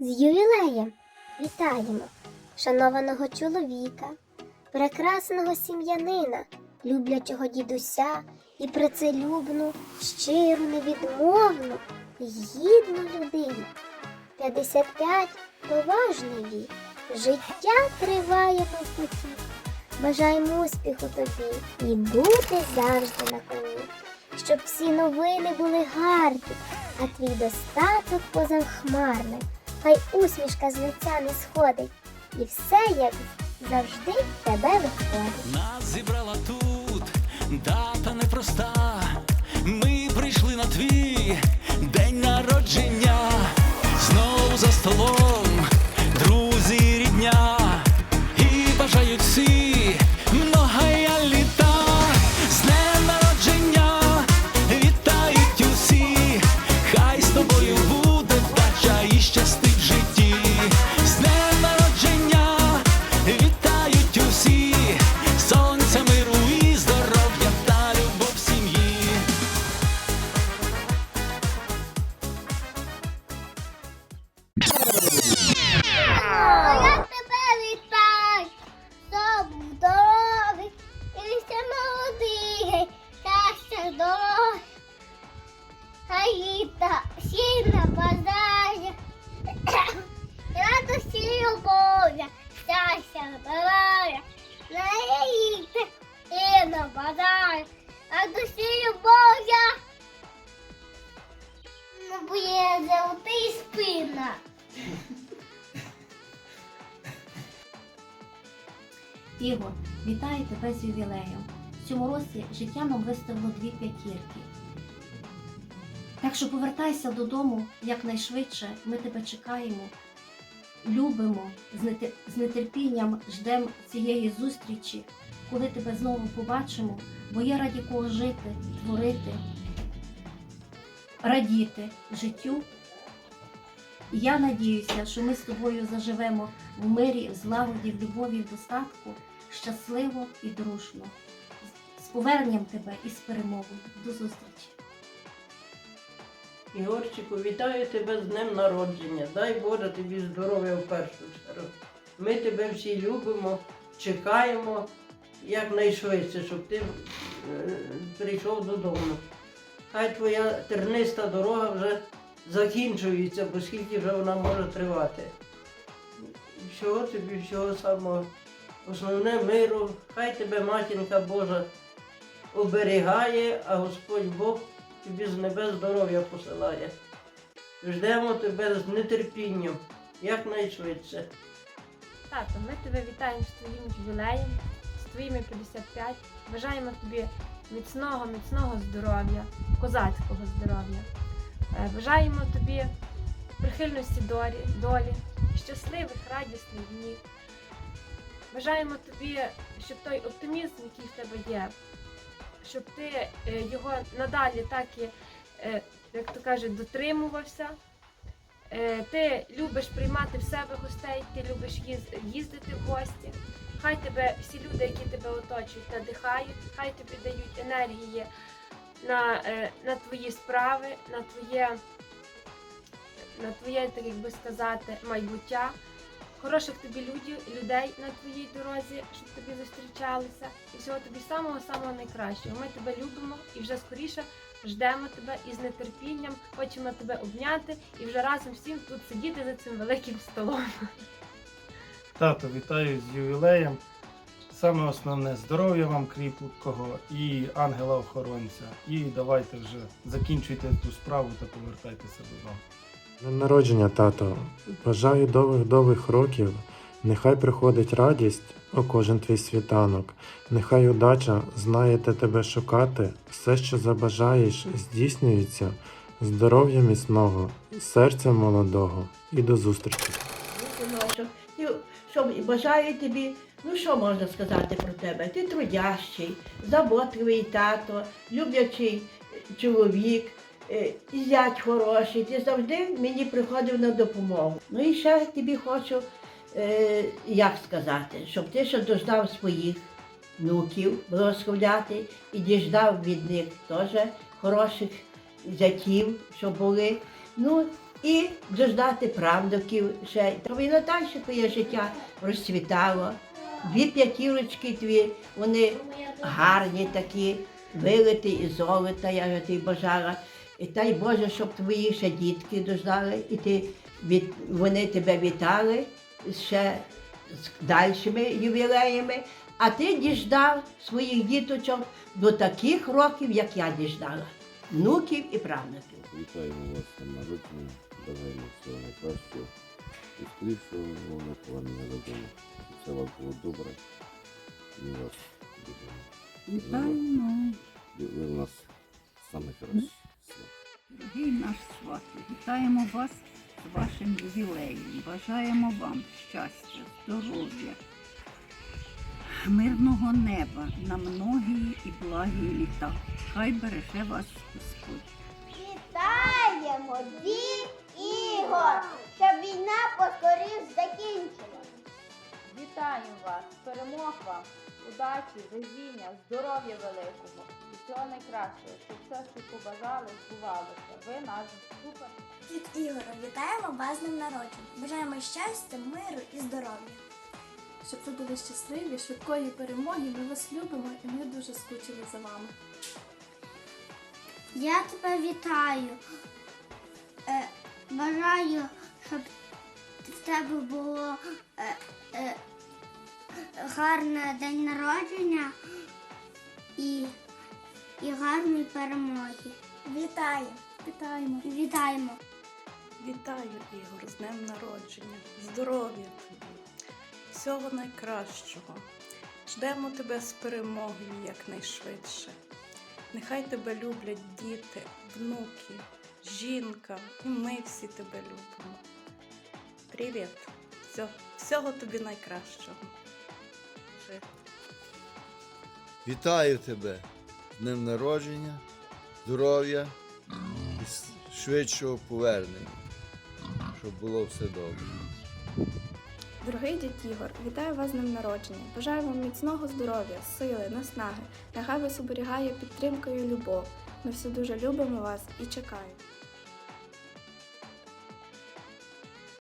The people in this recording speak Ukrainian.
З ювілеєм вітаємо шанованого чоловіка, прекрасного сім'янина, люблячого дідуся і працелюбну, щиру, невідмовну, гідну людину. 55 поважний вік, життя триває навпаки. Бажаємо успіху тобі і бути завжди на коні, щоб всі новини були гарні, а твій достаток позахмарний. Хай усмішка з лиця не сходить, і все як завжди тебе виходить. Нас зібрала тут дата непроста. Ми прийшли на твій щастя здоров'я. А літа сильно бажає, радості і любов'я, щастя здоров'я. На літа сильно бажає, радості і любов'я. Не буде золотий спина. Ігор, вітаю тебе з ювілеєм. В цьому році життя нам виставило дві п'ятірки. Так що повертайся додому якнайшвидше. Ми тебе чекаємо, любимо, з нетерпінням ждемо цієї зустрічі, коли тебе знову побачимо, бо є раді кого жити, творити, радіти життю. Я надіюся, що ми з тобою заживемо в мирі, в злагоді, в любові, в достатку, щасливо і дружно. Поверненням тебе і з перемогою. До зустрічі! Ігорчику, вітаю тебе з днем народження. Дай Боже тобі здоров'я в першу чергу. Ми тебе всі любимо, чекаємо якнайшвидше, щоб ти е, прийшов додому. Хай твоя терниста дорога вже закінчується, бо скільки вже вона може тривати. Всього тобі, всього самого. Основне миру, хай тебе матінка Божа оберігає, а Господь Бог тобі з небес здоров'я посилає. Ждемо тебе з нетерпінням, якнайшвидше. Тато, ми тебе вітаємо з твоїм ювілеєм, з твоїми 55. Бажаємо тобі міцного, міцного здоров'я, козацького здоров'я. Е, Бажаємо тобі прихильності долі, долі, щасливих, радісних днів. Бажаємо тобі, щоб той оптимізм, який в тебе є, щоб ти е, його надалі так і, е, як то кажуть, дотримувався. Е, Ти любиш приймати в себе гостей, ти любиш їздити в гості. Хай тебе всі люди, які тебе оточують, надихають, хай тобі дають енергії на, на твої справи, на твоє, на твоє, так як би сказати, майбуття. Хороших тобі людів, людей на твоїй дорозі, щоб тобі зустрічалися. І всього тобі самого-самого найкращого. Ми тебе любимо і вже скоріше ждемо тебе із нетерпінням, хочемо тебе обняти і вже разом всім тут сидіти за цим великим столом. Тато, вітаю з ювілеєм. Саме основне здоров'я вам кріпкого і ангела-охоронця. І давайте вже закінчуйте ту справу та повертайтеся додому. Днем народження, тато. Бажаю довгих-довгих років. Нехай приходить радість у кожен твій світанок. Нехай удача знаєте тебе шукати. Все, що забажаєш, здійснюється. Здоров'я міцного, серця молодого і до зустрічі. і що бажаю тобі, ну що можна сказати про тебе? Ти трудящий, заботливий тато, люблячий чоловік, і зять хороший. Ти завжди мені приходив на допомогу. Ну і ще тобі хочу, е, як сказати, щоб ти ще дождав своїх внуків благословляти і діждав від них теж хороших зятів, щоб були. Ну і дождати правнуків ще. Тобі і надалі твоє життя розцвітало. Дві п'ятірочки тві, вони гарні такі, вилиті із золота, я тобі бажала. І дай Боже, щоб твої ще дітки дождали, і ти від, вони тебе вітали ще з дальшими ювілеями, а ти діждав своїх діточок до таких років, як я діждала, внуків і правнуків. Вітаємо вас на народження, бажаємо всього найкращого. І скорішого головне повернення додому. Все у було добре. І ми вас любимо. Вітаємо, Ви у нас саме дорогий наш сват. Вітаємо вас з вашим ювілеєм. Бажаємо вам щастя, здоров'я, мирного неба на многії і благі літа. Хай береже вас Господь. Вітаємо, дід Ігор, щоб війна поскоріш закінчилась. Вітаю вас! Перемог вам! Удачі, везіння, здоров'я великого і всього найкращого, щоб все, що побажали, збувалося. Ви наш супер. Дід Ігоре, вітаємо вас з днем народження. Бажаємо щастя, миру і здоров'я. Щоб ви були щасливі, швидкої перемоги. Ми вас любимо і ми дуже скучили за вами. Я тебе вітаю. Е, бажаю, щоб в тебе було е, е, гарне день народження і, і гарної перемоги. Вітаю. Вітаємо! Вітаємо. Вітаю, Ігор, з днем народження, здоров'я тобі, всього найкращого. Ждемо тебе з перемогою якнайшвидше. Нехай тебе люблять діти, внуки, жінка, і ми всі тебе любимо. Привіт! Всього, всього тобі найкращого. Жити. Вітаю тебе з днем народження, здоров'я і швидшого повернення, щоб було все добре. Дорогий дід Ігор, вітаю вас з днем народження. Бажаю вам міцного здоров'я, сили, наснаги. Нехай вас оберігає підтримка і любов. Ми всі дуже любимо вас і чекаємо.